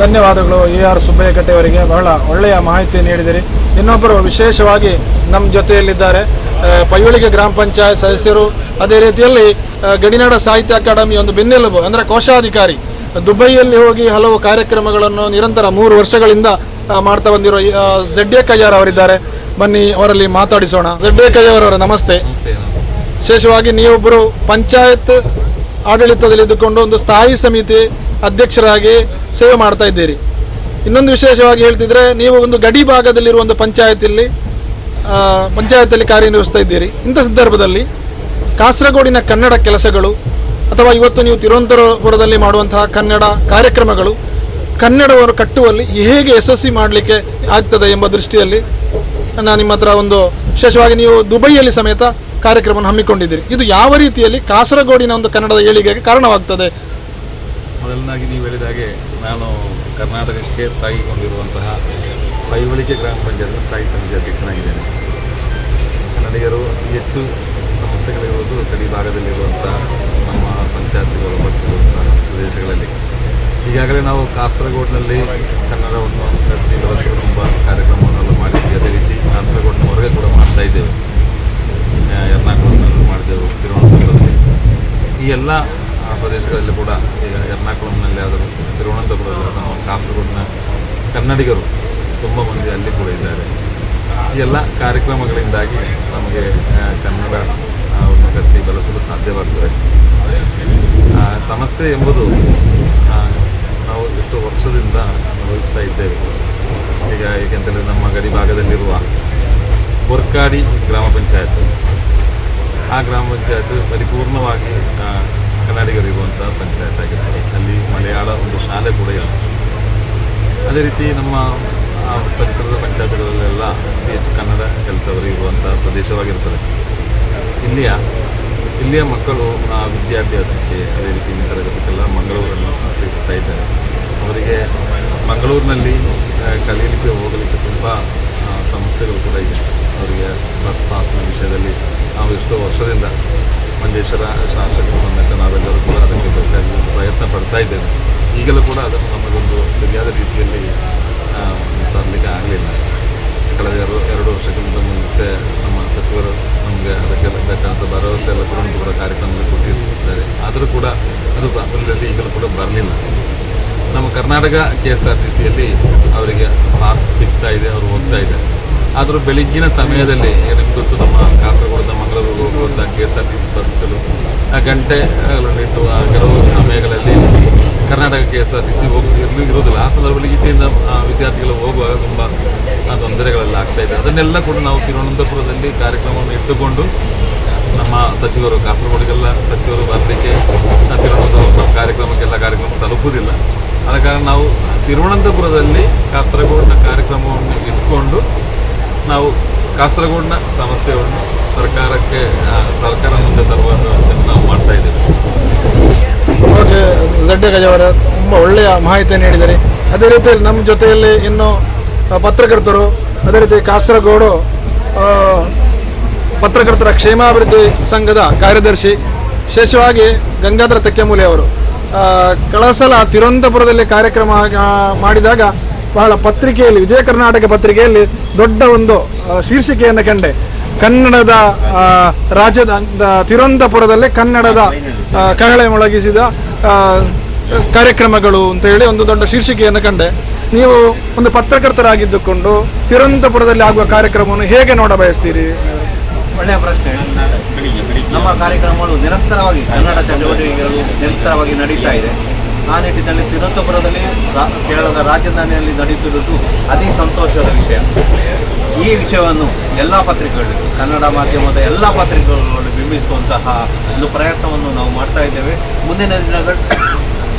ಧನ್ಯವಾದಗಳು ಎ ಆರ್ ಸುಬ್ಬಯ್ಯ ಕಟ್ಟೆಯವರಿಗೆ ಬಹಳ ಒಳ್ಳೆಯ ಮಾಹಿತಿ ನೀಡಿದಿರಿ. ಇನ್ನೊಬ್ಬರು ವಿಶೇಷವಾಗಿ ನಮ್ಮ ಜೊತೆಯಲ್ಲಿದ್ದಾರೆ ಪಯೋಳಿಗೆ ಗ್ರಾಮ ಪಂಚಾಯತ್ ಸದಸ್ಯರು. ಅದೇ ರೀತಿಯಲ್ಲಿ ಗಡಿನಾಡ ಸಾಹಿತ್ಯ ಅಕಾಡೆಮಿ ಒಂದು ಬೆನ್ನೆಲುಬು ಅಂದರೆ ಕೋಶಾಧಿಕಾರಿ. ದುಬೈಯಲ್ಲಿ ಹೋಗಿ ಹಲವು ಕಾರ್ಯಕ್ರಮಗಳನ್ನು ನಿರಂತರ ಮೂರು ವರ್ಷಗಳಿಂದ ಮಾಡ್ತಾ ಬಂದಿರೋ ಜೆಡ್ ಎ ಕಯ್ಯಾರ್ ಅವರಿದ್ದಾರೆ. ಬನ್ನಿ ಅವರಲ್ಲಿ ಮಾತಾಡಿಸೋಣ. ಜೆಡ್ ಎ ಕಯ್ಯಾರ್ ನಮಸ್ತೆ. ವಿಶೇಷವಾಗಿ ನೀವೊಬ್ಬರು ಪಂಚಾಯತ್ ಆಡಳಿತದಲ್ಲಿ ಇದ್ದುಕೊಂಡು ಒಂದು ಸ್ಥಾಯಿ ಸಮಿತಿ ಅಧ್ಯಕ್ಷರಾಗಿ ಸೇವೆ ಮಾಡ್ತಾ ಇದ್ದೀರಿ. ಇನ್ನೊಂದು ವಿಶೇಷವಾಗಿ ಹೇಳ್ತಿದ್ರೆ ನೀವು ಒಂದು ಗಡಿ ಭಾಗದಲ್ಲಿರುವ ಒಂದು ಪಂಚಾಯತಿಲ್ಲಿ ಪಂಚಾಯತಲ್ಲಿ ಕಾರ್ಯನಿರ್ವಹಿಸ್ತಾ ಇದ್ದೀರಿ. ಇಂಥ ಸಂದರ್ಭದಲ್ಲಿ ಕಾಸರಗೋಡಿನ ಕನ್ನಡ ಕೆಲಸಗಳು ಅಥವಾ ಇವತ್ತು ನೀವು ತಿರುವನಂತಪುರದಲ್ಲಿ ಮಾಡುವಂತಹ ಕನ್ನಡ ಕಾರ್ಯಕ್ರಮಗಳು, ಕನ್ನಡವನ್ನು ಕಟ್ಟುವಲ್ಲಿ ಹೇಗೆ ಯಶಸ್ವಿ ಮಾಡಲಿಕ್ಕೆ ಆಗ್ತದೆ ಎಂಬ ದೃಷ್ಟಿಯಲ್ಲಿ ನಾನು ನಿಮ್ಮ ಹತ್ರ ಒಂದು ವಿಶೇಷವಾಗಿ ನೀವು ದುಬೈಯಲ್ಲಿ ಸಮೇತ ಕಾರ್ಯಕ್ರಮವನ್ನು ಹಮ್ಮಿಕೊಂಡಿದ್ದೀರಿ. ಇದು ಯಾವ ರೀತಿಯಲ್ಲಿ ಕಾಸರಗೋಡಿನ ಒಂದು ಕನ್ನಡದ ಏಳಿಗೆಗೆ ಕಾರಣವಾಗ್ತದೆ? ಮೊದಲನಾಗಿ ನೀವು ಹೇಳಿದ ಹಾಗೆ ನಾನು ಕರ್ನಾಟಕಕ್ಕೆ ತಾಗಿಕೊಂಡಿರುವಂತಹ ಪೈವಳಿಕೆ ಗ್ರಾಮ ಪಂಚಾಯತ್ನ ಸ್ಥಾಯಿ ಸಮಿತಿ ಅಧ್ಯಕ್ಷನಾಗಿದ್ದೇನೆ. ಕನ್ನಡಿಗರು ಅತಿ ಹೆಚ್ಚು ಸಮಸ್ಯೆಗಳಿರುವುದು ಗಡಿ ಭಾಗದಲ್ಲಿರುವಂಥ ನಮ್ಮ ಪಂಚಾಯತ್ಗಳು ಬರ್ತಿರುವಂತಹ ಪ್ರದೇಶಗಳಲ್ಲಿ. ಈಗಾಗಲೇ ನಾವು ಕಾಸರಗೋಡಿನಲ್ಲಿ ಕನ್ನಡವನ್ನು ಕಟ್ಟಿ ವರ್ಷ ತುಂಬ ಕಾರ್ಯಕ್ರಮವನ್ನೆಲ್ಲ ಮಾಡಿದ್ವಿ ಅದೇ ರೀತಿ ಕಾಸರಗೋಡಿನ ಹೊರಗೆ ಕೂಡ ಮಾಡ್ತಾ ಇದ್ದೇವೆ. ಎರ್ನಾಕುಳಂನಲ್ಲಿ ಮಾಡಿದೆವು ತಿರುವನಂತಪುರದಲ್ಲಿ. ಈ ಎಲ್ಲ ಪ್ರದೇಶಗಳಲ್ಲಿ ಕೂಡ ಈಗ ಎರ್ನಾಕುಳಂನಲ್ಲಿ ಆದರೂ ತಿರುವನಂತಪುರದಲ್ಲಿ ನಾವು ಕಾಸರಗೋಡಿನ ಕನ್ನಡಿಗರು ತುಂಬ ಮಂದಿ ಅಲ್ಲಿ ಕೂಡ ಇದ್ದಾರೆ. ಈ ಎಲ್ಲ ಕಾರ್ಯಕ್ರಮಗಳಿಂದಾಗಿ ನಮಗೆ ಕನ್ನಡ ಒಂದು ಗತಿ ಬೆಳೆಸಲು ಸಾಧ್ಯವಾಗ್ತದೆ. ಸಮಸ್ಯೆ ಎಂಬುದು ನಾವು ಎಷ್ಟು ವರ್ಷದಿಂದ ಅನುಭವಿಸ್ತಾ ಇದ್ದೇವೆ. ಈಗ ಏಕೆಂತಂದರೆ ನಮ್ಮ ಗಡಿ ಭಾಗದಲ್ಲಿರುವ ಕೊರ್ಕಾಡಿ ಗ್ರಾಮ ಪಂಚಾಯತ್ ಆ ಗ್ರಾಮ ಪಂಚಾಯತ್ ಪರಿಪೂರ್ಣವಾಗಿ ಕನ್ನಡಿಗರಿರುವಂಥ ಪಂಚಾಯತ್ ಆಗಿರ್ತದೆ. ಅಲ್ಲಿ ಮಲಯಾಳ ಒಂದು ಶಾಲೆ ಕೂಡ ಇಲ್ಲ. ಅದೇ ರೀತಿ ನಮ್ಮ ಪರಿಸರದ ಪಂಚಾಯತ್ಗಳಲ್ಲೆಲ್ಲ ಅತಿ ಹೆಚ್ಚು ಕನ್ನಡ ಕಲಿತವರು ಇರುವಂಥ ಪ್ರದೇಶವಾಗಿರ್ತದೆ. ಇಲ್ಲಿಯ ಇಲ್ಲಿಯ ಮಕ್ಕಳು ಆ, ವಿದ್ಯಾಭ್ಯಾಸಕ್ಕೆ ಅದೇ ರೀತಿ ತರಗತಿಗೆಲ್ಲ ಮಂಗಳೂರನ್ನು ಆಶ್ರಯಿಸ್ತಾ ಇದ್ದಾರೆ. ಅವರಿಗೆ ಮಂಗಳೂರಿನಲ್ಲಿ ಕಲೀಲಿಕ್ಕೆ ಹೋಗಲಿಕ್ಕೆ ತುಂಬ ಸಮಸ್ಯೆಗಳು ಕೂಡ ಇದೆ ಅವರಿಗೆ ಬಸ್ ಪಾಸ್ನ ವಿಷಯದಲ್ಲಿ ನಾವು ವರ್ಷದಿಂದ ಮಂಜೇಶ್ವರ ಶಾಸಕರು ಸಮೇತ ನಾವೆಲ್ಲರೂ ಕೂಡ ಅದಕ್ಕೆ ಬೇಕಾಗಿ ಪ್ರಯತ್ನ ಪಡ್ತಾ ಇದ್ದೇವೆ. ಈಗಲೂ ಕೂಡ ಅದನ್ನು ನಮಗೊಂದು ಸರಿಯಾದ ರೀತಿಯಲ್ಲಿ ತರಲಿಕ್ಕೆ ಆಗಲಿಲ್ಲ. ಕಳೆದ ಎರಡು ಎರಡು ವರ್ಷಕ್ಕಿಂತ ಮುಂಚೆ ನಮ್ಮ ಸಚಿವರು ನಮಗೆ ಅದಕ್ಕೆ ಬೇಕಾದಂಥ ಭರವಸೆ ಎಲ್ಲ ಕೂಡ ಕಾರ್ಯಕ್ರಮದಲ್ಲಿ ಕೊಟ್ಟಿದ್ದಾರೆ. ಆದರೂ ಕೂಡ ಅದು ಪ್ರಾಬಲ್ಯದಲ್ಲಿ ಈಗಲೂ ಕೂಡ ಬರಲಿಲ್ಲ. ನಮ್ಮ Karnataka K S R T ಸಿಯಲ್ಲಿ ಅವರಿಗೆ ಪಾಸ್ ಸಿಗ್ತಾ ಇದೆ, ಅವರು ಹೋಗ್ತಾ ಇದ್ದಾರೆ. ಆದರೂ ಬೆಳಿಗ್ಗಿನ ಸಮಯದಲ್ಲಿ ನಿಮ್ಗೆ ಗೊತ್ತು ನಮ್ಮ ಕಾಸರಗೋಡದ ಮಂಗಳೂರು ಹೋಗುವಂಥ K S R T C ಬಸ್ಗಳು, ಆ ಗಂಟೆಗಳನ್ನಿಟ್ಟು ಆ ಕೆಲವು ಸಮಯಗಳಲ್ಲಿ Karnataka K S R T C ಹೋಗಿ ಇರೋದಿಲ್ಲ ಆ ಸಂದರ್ಭದಲ್ಲಿ ಈಚೆಯಿಂದ ವಿದ್ಯಾರ್ಥಿಗಳು ಹೋಗುವಾಗ ತುಂಬ ತೊಂದರೆಗಳೆಲ್ಲ ಆಗ್ತಾ ಇದೆ. ಅದನ್ನೆಲ್ಲ ಕೂಡ ನಾವು ತಿರುವನಂತಪುರದಲ್ಲಿ ಕಾರ್ಯಕ್ರಮವನ್ನು ಇಟ್ಟುಕೊಂಡು, ನಮ್ಮ ಸಚಿವರು, ಕಾಸರಗೋಡಿಗೆಲ್ಲ ಸಚಿವರು ಬರಲಿಕ್ಕೆ ತಿರುವನಂತಪುರ ಕಾರ್ಯಕ್ರಮಕ್ಕೆಲ್ಲ ಕಾರ್ಯಕ್ರಮ ತಲುಪುವುದಿಲ್ಲ. ಆದ ಕಾರಣ ನಾವು ತಿರುವನಂತಪುರದಲ್ಲಿ ಕಾಸರಗೋಡಿನ ಕಾರ್ಯಕ್ರಮವನ್ನು ಇಟ್ಕೊಂಡು ನಾವು ಕಾಸರಗೋಡಿನ ಸಮಸ್ಯೆಯನ್ನು ಸರ್ಕಾರಕ್ಕೆ ಸರ್ಕಾರ ಮುಂದೆ ತರುವ ವ್ಯವಸ್ಥೆಯನ್ನು ನಾವು ಮಾಡ್ತಾ ಇದ್ದೇವೆ. ಓಕೆ ಗಜವರ, ತುಂಬ ಒಳ್ಳೆಯ ಮಾಹಿತಿಯನ್ನು ನೀಡಿದ್ದಾರೆ. ಅದೇ ರೀತಿಯಲ್ಲಿ ನಮ್ಮ ಜೊತೆಯಲ್ಲಿ ಇನ್ನು ಪತ್ರಕರ್ತರು, ಅದೇ ರೀತಿ ಕಾಸರಗೋಡು ಪತ್ರಕರ್ತರ ಕ್ಷೇಮಾಭಿವೃದ್ಧಿ ಸಂಘದ ಕಾರ್ಯದರ್ಶಿ ವಿಶೇಷವಾಗಿ ಗಂಗಾಧರ ತೆಕ್ಕೆಮೂಲೆ ಅವರು. ಕಳಸಲ ತಿರುವನಂತಪುರದಲ್ಲಿ ಕಾರ್ಯಕ್ರಮ ಮಾಡಿದಾಗ ಬಹಳ ಪತ್ರಿಕೆಯಲ್ಲಿ, ವಿಜಯ ಕರ್ನಾಟಕ ಪತ್ರಿಕೆಯಲ್ಲಿ ದೊಡ್ಡ ಒಂದು ಶೀರ್ಷಿಕೆಯನ್ನು ಕಂಡೆ. ಕನ್ನಡದ ರಾಜ್ಯದ ತಿರುವಂತಪುರದಲ್ಲೇ ಕನ್ನಡದ ಕಹಳೆ ಮೊಳಗಿಸಿದ ಕಾರ್ಯಕ್ರಮಗಳು ಅಂತ ಹೇಳಿ ಒಂದು ದೊಡ್ಡ ಶೀರ್ಷಿಕೆಯನ್ನು ಕಂಡೆ. ನೀವು ಒಂದು ಪತ್ರಕರ್ತರಾಗಿದ್ದುಕೊಂಡು ತಿರುವನಂತಪುರದಲ್ಲಿ ಆಗುವ ಕಾರ್ಯಕ್ರಮವನ್ನು ಹೇಗೆ ನೋಡ ಬಯಸ್ತೀರಿ? ಒಳ್ಳೆಯ ಪ್ರಶ್ನೆ. ನಮ್ಮ ಕಾರ್ಯಕ್ರಮಗಳು ನಿರಂತರವಾಗಿ ಕನ್ನಡ ಚಟುವಟಿಕೆಗಳು ನಿರಂತರವಾಗಿ ನಡೀತಾ ಇದೆ. ಆ ನಿಟ್ಟಿನಲ್ಲಿ ತಿರುವನಂತಪುರದಲ್ಲಿ ಕೇರಳದ ರಾಜಧಾನಿಯಲ್ಲಿ ನಡೆಯುತ್ತಿರುವುದು ಅತಿ ಸಂತೋಷದ ವಿಷಯ. ಈ ವಿಷಯವನ್ನು ಎಲ್ಲ ಪತ್ರಿಕೆಗಳು ಕನ್ನಡ ಮಾಧ್ಯಮದ ಎಲ್ಲ ಪತ್ರಿಕೆಗಳು ಬಿಂಬಿಸುವಂತಹ ಒಂದು ಪ್ರಯತ್ನವನ್ನು ನಾವು ಮಾಡ್ತಾ ಇದ್ದೇವೆ. ಮುಂದಿನ ದಿನಗಳು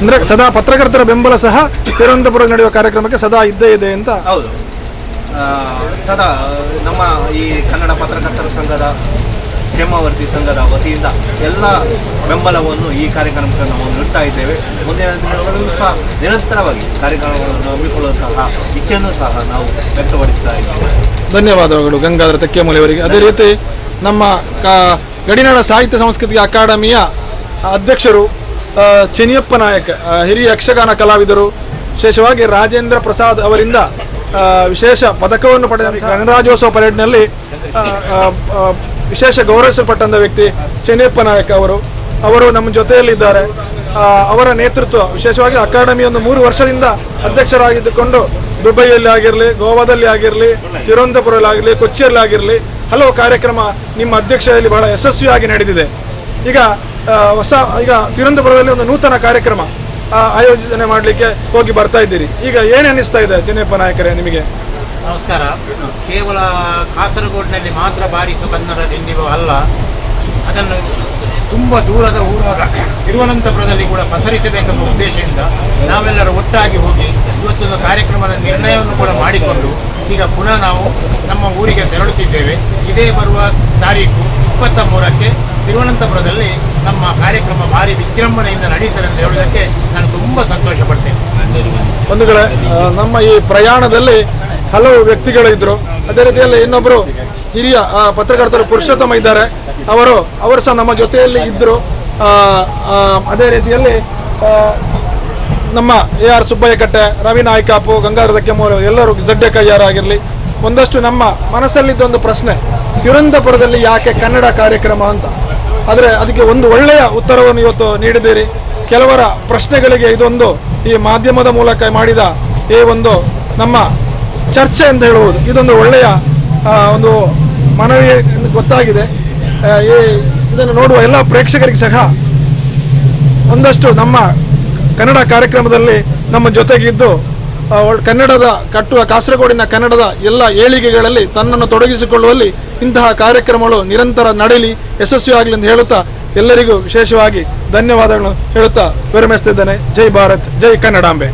ಅಂದ್ರೆ ಸದಾ ಪತ್ರಕರ್ತರ ಬೆಂಬಲ ಸಹ ತಿರುವನಂತಪುರ ನಡೆಯುವ ಕಾರ್ಯಕ್ರಮಕ್ಕೆ ಸದಾ ಇದ್ದೇ ಇದೆ ಅಂತ? ಹೌದು. ಸದಾ ನಮ್ಮ ಈ ಕನ್ನಡ ಪತ್ರಕರ್ತರ ಸಂಘದ ಕ್ಷೇಮಾವರ್ತಿ ಸಂಘದ ವತಿಯಿಂದ ಎಲ್ಲ ಬೆಂಬಲವನ್ನು ಈ ಕಾರ್ಯಕ್ರಮಕ್ಕೆ ನಾವು ನೀಡ್ತಾ ಇದ್ದೇವೆ. ಮುಂದಿನ ದಿನಗಳಲ್ಲೂ ಸಹ ನಿರಂತರವಾಗಿ ಕಾರ್ಯಕ್ರಮಗಳನ್ನು ಹಮ್ಮಿಕೊಳ್ಳುವಂತಹ ಇಚ್ಛೆಯನ್ನು ಸಹ ನಾವು ವ್ಯಕ್ತಪಡಿಸ್ತಾ ಇದ್ದೇವೆ. ಧನ್ಯವಾದಗಳು ಗಂಗಾಧರ ತೆಕ್ಕೆಮೂಲಿ ಅವರಿಗೆ ಅದೇ ರೀತಿ ನಮ್ಮ ಕಾ ಗಡಿನಾಡ ಸಾಹಿತ್ಯ ಸಂಸ್ಕೃತಿ ಅಕಾಡೆಮಿಯ ಅಧ್ಯಕ್ಷರು ಚೆನಿಯಪ್ಪ ನಾಯಕ ಹಿರಿಯ ಯಕ್ಷಗಾನ ಕಲಾವಿದರು, ವಿಶೇಷವಾಗಿ ರಾಜೇಂದ್ರ ಪ್ರಸಾದ್ ಅವರಿಂದ ವಿಶೇಷ ಪದಕವನ್ನು ಪಡೆದ ಗಣರಾಜ್ಯೋತ್ಸವ ಪರೇಡ್ನಲ್ಲಿ ವಿಶೇಷ ಗೌರವಿಸಲ್ಪಟ್ಟಂಥ ವ್ಯಕ್ತಿ ಚೆನ್ನಪ್ಪ ನಾಯಕ್ ಅವರು. ಅವರು ನಮ್ಮ ಜೊತೆಯಲ್ಲಿದ್ದಾರೆ. ಅವರ ನೇತೃತ್ವ, ವಿಶೇಷವಾಗಿ ಅಕಾಡೆಮಿ ಒಂದು ಮೂರು ವರ್ಷದಿಂದ ಅಧ್ಯಕ್ಷರಾಗಿದ್ದುಕೊಂಡು ದುಬೈಯಲ್ಲಿ ಆಗಿರಲಿ, ಗೋವಾದಲ್ಲಿ ಆಗಿರಲಿ, ತಿರುವನಂತಪುರದಲ್ಲಿ ಆಗಿರಲಿ, ಕೊಚ್ಚಿಯಲ್ಲಿ ಆಗಿರಲಿ, ಹಲವು ಕಾರ್ಯಕ್ರಮ ನಿಮ್ಮ ಅಧ್ಯಕ್ಷತೆಯಲ್ಲಿ ಬಹಳ ಯಶಸ್ವಿಯಾಗಿ ನಡೆದಿದೆ. ಈಗ ಹೊಸ, ಈಗ ತಿರುವನಂತಪುರದಲ್ಲಿ ಒಂದು ನೂತನ ಕಾರ್ಯಕ್ರಮ ಆಯೋಜನೆ ಮಾಡಲಿಕ್ಕೆ ಹೋಗಿ ಬರ್ತಾ ಇದ್ದೀರಿ. ಈಗ ಏನು ಅನ್ನಿಸ್ತಾ ಇದೆ ಚೆನ್ನಪ್ಪ ನಾಯಕರೇ, ನಿಮಗೆ? ನಮಸ್ಕಾರ. ಕೇವಲ ಕಾಸರಗೋಡಿನಲ್ಲಿ ಮಾತ್ರ ಬಾರಿಸು ಕನ್ನಡ ದಿಂಡಿವ ಅಲ್ಲ, ಅದನ್ನು ತುಂಬ ದೂರದ ಊರಾದ ತಿರುವನಂತಪುರದಲ್ಲಿ ಕೂಡ ಪಸರಿಸಬೇಕೆಂಬ ಉದ್ದೇಶದಿಂದ ನಾವೆಲ್ಲರೂ ಒಟ್ಟಾಗಿ ಹೋಗಿ ಇವತ್ತೊಂದು ಕಾರ್ಯಕ್ರಮದ ನಿರ್ಣಯವನ್ನು ಕೂಡ ಮಾಡಿಕೊಂಡು ಈಗ ಪುನಃ ನಾವು ನಮ್ಮ ಊರಿಗೆ ತೆರಳುತ್ತಿದ್ದೇವೆ. ಇದೇ ಬರುವ ತಾರೀಕು ಇಪ್ಪತ್ತ ಮೂರಕ್ಕೆ ತಿರುವನಂತಪುರದಲ್ಲಿ ನಮ್ಮ ಕಾರ್ಯಕ್ರಮ ಭಾರಿ ವಿಜೃಂಭಣೆಯಿಂದ ನಡೀತಾರೆ ಅಂತ ಹೇಳೋದಕ್ಕೆ ನಾನು ತುಂಬ ಸಂತೋಷ ಪಡ್ತೇನೆ ಬಂಧುಗಳೇ ನಮ್ಮ ಈ ಪ್ರಯಾಣದಲ್ಲಿ ಹಲವು ವ್ಯಕ್ತಿಗಳು ಇದ್ರು. ಅದೇ ರೀತಿಯಲ್ಲಿ ಇನ್ನೊಬ್ಬರು ಹಿರಿಯ ಪತ್ರಕರ್ತರು ಪುರುಷೋತ್ತಮ ಇದ್ದಾರೆ. ಅವರು ಅವರು ಸಹ ನಮ್ಮ ಜೊತೆಯಲ್ಲಿ ಇದ್ದರು ಅದೇ ರೀತಿಯಲ್ಲಿ ನಮ್ಮ ಎ ಆರ್ ಸುಬ್ಬಯ್ಯ ಕಟ್ಟೆ ರವಿ ನಾಯ್ಕಾಪು ಗಂಗಾಧರ ಕೆಮ್ಮೂರು ಎಲ್ಲರೂ ಜಡ್ಡೆ ಕೈಯಾರ ಆಗಿರಲಿ. ಒಂದಷ್ಟು ನಮ್ಮ ಮನಸ್ಸಲ್ಲಿದ್ದ ಒಂದು ಪ್ರಶ್ನೆ, ತಿರುವನಂತಪುರದಲ್ಲಿ ಯಾಕೆ ಕನ್ನಡ ಕಾರ್ಯಕ್ರಮ ಅಂತ? ಆದರೆ ಅದಕ್ಕೆ ಒಂದು ಒಳ್ಳೆಯ ಉತ್ತರವನ್ನು ಇವತ್ತು ನೀಡಿದ್ದೀರಿ. ಕೆಲವರ ಪ್ರಶ್ನೆಗಳಿಗೆ ಇದೊಂದು ಈ ಮಾಧ್ಯಮದ ಮೂಲಕ ಮಾಡಿದ ಈ ಒಂದು ನಮ್ಮ ಚರ್ಚೆ ಅಂತ ಹೇಳುವುದು ಇದೊಂದು ಒಳ್ಳೆಯ ಒಂದು ಮನವಿ ಗೊತ್ತಾಗಿದೆ. ಈ ಇದನ್ನು ನೋಡುವ ಎಲ್ಲ ಪ್ರೇಕ್ಷಕರಿಗೆ ಸಹ ಒಂದಷ್ಟು ನಮ್ಮ ಕನ್ನಡ ಕಾರ್ಯಕ್ರಮದಲ್ಲಿ ನಮ್ಮ ಜೊತೆಗಿದ್ದು ಕನ್ನಡದ ಕಟ್ಟುವ ಕಾಸರಗೋಡಿನ ಕನ್ನಡದ ಎಲ್ಲ ಏಳಿಗೆಗಳಲ್ಲಿ ತನ್ನನ್ನು ತೊಡಗಿಸಿಕೊಳ್ಳುವಲ್ಲಿ ಇಂತಹ ಕಾರ್ಯಕ್ರಮಗಳು ನಿರಂತರ ನಡೆಯಲಿ ಯಶಸ್ವಿಯಾಗಲಿ ಎಂದು ಹೇಳುತ್ತಾ ಎಲ್ಲರಿಗೂ ವಿಶೇಷವಾಗಿ ಧನ್ಯವಾದಗಳನ್ನು ಹೇಳುತ್ತಾ ವಿರಮಿಸ್ತಿದ್ದೇನೆ ಜೈ ಭಾರತ್, ಜೈ ಕನ್ನಡಾಂಬೆ.